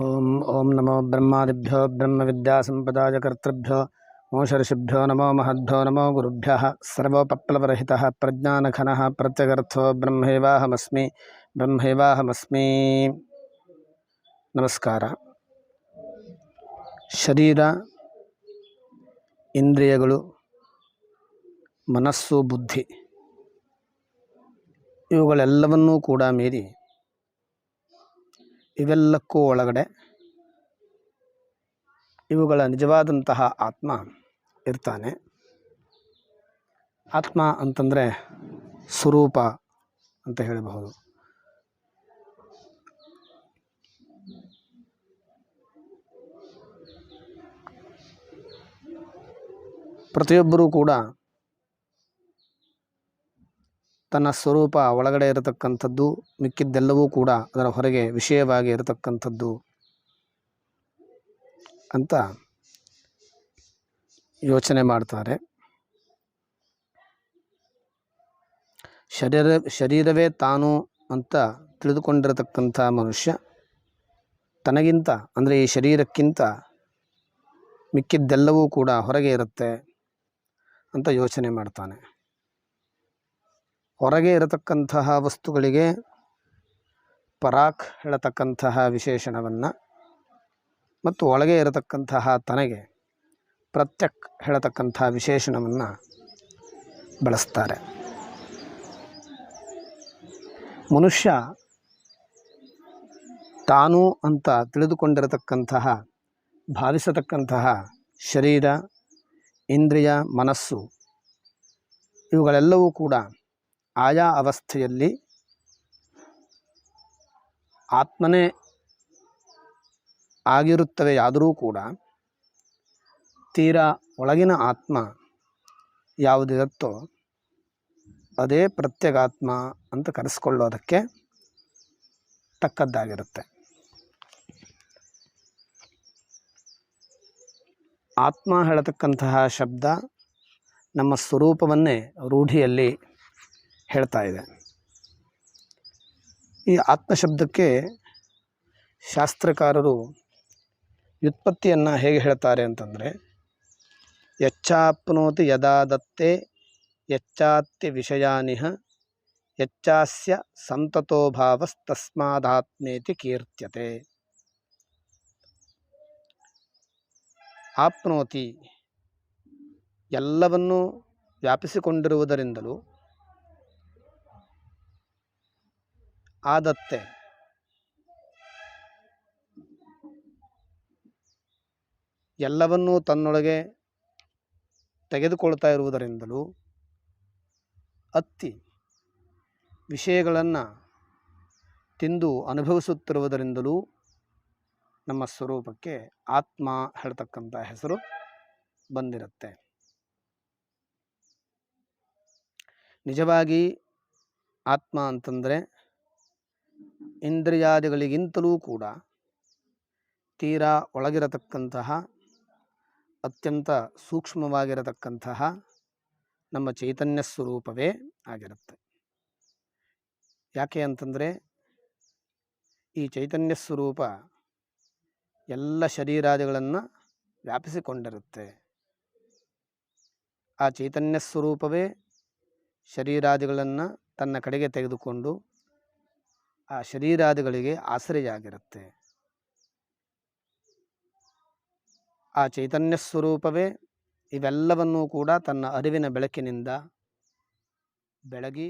ಓಂ ಓಂ ನಮೋ ಬ್ರಹ್ಮಾದಿಭ್ಯೋ ಬ್ರಹ್ಮವಿದ್ಯಾಸಂಪದಾಯ ಕರ್ತೃಭ್ಯೋ ಮೋಷರ್ಷಿಭ್ಯೋ ನಮೋ ಮಹದ್ಭ್ಯೋ ನಮೋ ಗುರುಭ್ಯಃ ಸರ್ವೋಪಪ್ಲವರಹಿತ ಪ್ರಜ್ಞಾನಘನ ಪ್ರತ್ಯಗರ್ಥೋ ಬ್ರಹ್ಮೈವಾಹಮಸ್ಮಿ ಬ್ರಹ್ಮೈವಾಹಮಸ್ಮಿ. ನಮಸ್ಕಾರ. ಶರೀರ, ಇಂದ್ರಿಯಗಳು, ಮನಸ್ಸು, ಬುದ್ಧಿ ಇವುಗಳೆಲ್ಲವನ್ನೂ ಕೂಡ ಮೀರಿ ಇವೆಲ್ಲಕ್ಕೂ ಒಳಗಡೆ ಇವುಗಳ ನಿಜವಾದಂತಹ ಆತ್ಮ ಇರ್ತಾನೆ. ಆತ್ಮ ಅಂತಂದರೆ ಸ್ವರೂಪ ಅಂತ ಹೇಳಬಹುದು. ಪ್ರತಿಯೊಬ್ಬರೂ ಕೂಡ ತನ್ನ ಸ್ವರೂಪ ಒಳಗಡೆ ಇರತಕ್ಕಂಥದ್ದು ಮಿಕ್ಕಿದ್ದೆಲ್ಲವೂ ಕೂಡ ಅದರ ಹೊರಗೆ ವಿಷಯವಾಗಿ ಇರತಕ್ಕಂಥದ್ದು ಅಂತ ಯೋಚನೆ ಮಾಡ್ತಾರೆ. ಶರೀರ, ಶರೀರವೇ ತಾನು ಅಂತ ತಿಳಿದುಕೊಂಡಿರತಕ್ಕಂಥ ಮನುಷ್ಯ ತನಗಿಂತ, ಅಂದರೆ ಈ ಶರೀರಕ್ಕಿಂತ ಮಿಕ್ಕಿದ್ದೆಲ್ಲವೂ ಕೂಡ ಹೊರಗೆ ಇರುತ್ತೆ ಅಂತ ಯೋಚನೆ ಮಾಡ್ತಾನೆ. ಹೊರಗೆ ಇರತಕ್ಕಂತಹ ವಸ್ತುಗಳಿಗೆ ಪರಾಕ್ ಹೇಳತಕ್ಕಂತಹ ವಿಶೇಷಣವನ್ನು ಮತ್ತು ಒಳಗೆ ಇರತಕ್ಕಂತಹ ತನಗೆ ಪ್ರತ್ಯಕ್ ಹೇಳತಕ್ಕಂತಹ ವಿಶೇಷಣವನ್ನು ಬಳಸ್ತಾರೆ. ಮನುಷ್ಯ ತಾನು ಅಂತ ತಿಳಿದುಕೊಂಡಿರತಕ್ಕಂತಹ, ಭಾವಿಸತಕ್ಕಂತಹ ಶರೀರ, ಇಂದ್ರಿಯ, ಮನಸ್ಸು ಇವುಗಳೆಲ್ಲವೂ ಕೂಡ ಆಯಾ ಅವಸ್ಥೆಯಲ್ಲಿ ಆತ್ಮನೇ ಆಗಿರುತ್ತವೆಯಾದರೂ ಕೂಡ ತೀರಾ ಒಳಗಿನ ಆತ್ಮ ಯಾವುದಿರುತ್ತೋ ಅದೇ ಪ್ರತ್ಯಗಾತ್ಮ ಅಂತ ಕರೆಸ್ಕೊಳ್ಳೋದಕ್ಕೆ ತಕ್ಕದ್ದಾಗಿರುತ್ತೆ. ಆತ್ಮ ಹೇಳತಕ್ಕಂತಹ ಶಬ್ದ ನಮ್ಮ ಸ್ವರೂಪವನ್ನೇ ರೂಢಿಯಲ್ಲಿ ಹೇಳ್ತಾ ಇದೆ. ಈ ಆತ್ಮಶಬ್ದಕ್ಕೆ ಶಾಸ್ತ್ರಕಾರರು ವ್ಯುತ್ಪತ್ತಿಯನ್ನು ಹೇಗೆ ಹೇಳ್ತಾರೆ ಅಂತಂದರೆ, ಯಚ್ಚಾಪ್ನೋತಿ ಯದಾ ದತ್ತೆ ಯಚ್ಚಾತ್ಯ ವಿಷಯಾನಿಹ ಯಚ್ಚಾಸ್ಯ ಸಂತತೋಭಾವಸ್ತಸ್ಮಾದಾತ್ಮೇತಿ ಕೀರ್ತ್ಯತೆ. ಆಪ್ನೋತಿ ಎಲ್ಲವನ್ನೂ ವ್ಯಾಪಿಸಿಕೊಂಡಿರುವುದರಿಂದಲೂ ಆದತ್ತೆ. ಎಲ್ಲವನ್ನೂ ತನ್ನೊಳಗೆ ತೆಗೆದುಕೊಳ್ತಾ ಇರುವುದರಿಂದಲೂ ಅತ್ತಿ ವಿಷಯಗಳನ್ನು ತಿಂದು ಅನುಭವಿಸುತ್ತಿರುವುದರಿಂದಲೂ ನಮ್ಮ ಸ್ವರೂಪಕ್ಕೆ ಆತ್ಮ ಹೇಳ್ತಕ್ಕಂಥ ಹೆಸರು ಬಂದಿರುತ್ತೆ. ನಿಜವಾಗಿ ಆತ್ಮ ಅಂತಂದರೆ ಇಂದ್ರಿಯಾದಿಗಳಿಗಿಂತಲೂ ಕೂಡ ತೀರಾ ಒಳಗಿರತಕ್ಕಂತಹ, ಅತ್ಯಂತ ಸೂಕ್ಷ್ಮವಾಗಿರತಕ್ಕಂತಹ ನಮ್ಮ ಚೈತನ್ಯ ಸ್ವರೂಪವೇ ಆಗಿರುತ್ತೆ. ಯಾಕೆ ಅಂತಂದರೆ, ಈ ಚೈತನ್ಯ ಸ್ವರೂಪ ಎಲ್ಲ ಶರೀರಾದಿಗಳನ್ನು ವ್ಯಾಪಿಸಿಕೊಂಡಿರುತ್ತೆ. ಆ ಚೈತನ್ಯ ಸ್ವರೂಪವೇ ಶರೀರಾದಿಗಳನ್ನು ತನ್ನ ಕಡೆಗೆ ತೆಗೆದುಕೊಂಡು ಆ ಶರೀರಾದಿಗಳಿಗೆ ಆಸರೆಯಾಗಿರುತ್ತೆ ಆ ಚೈತನ್ಯ ಸ್ವರೂಪವೇ ಇವೆಲ್ಲವನ್ನೂ ಕೂಡ ತನ್ನ ಅರಿವಿನ ಬೆಳಕಿನಿಂದ ಬೆಳಗಿ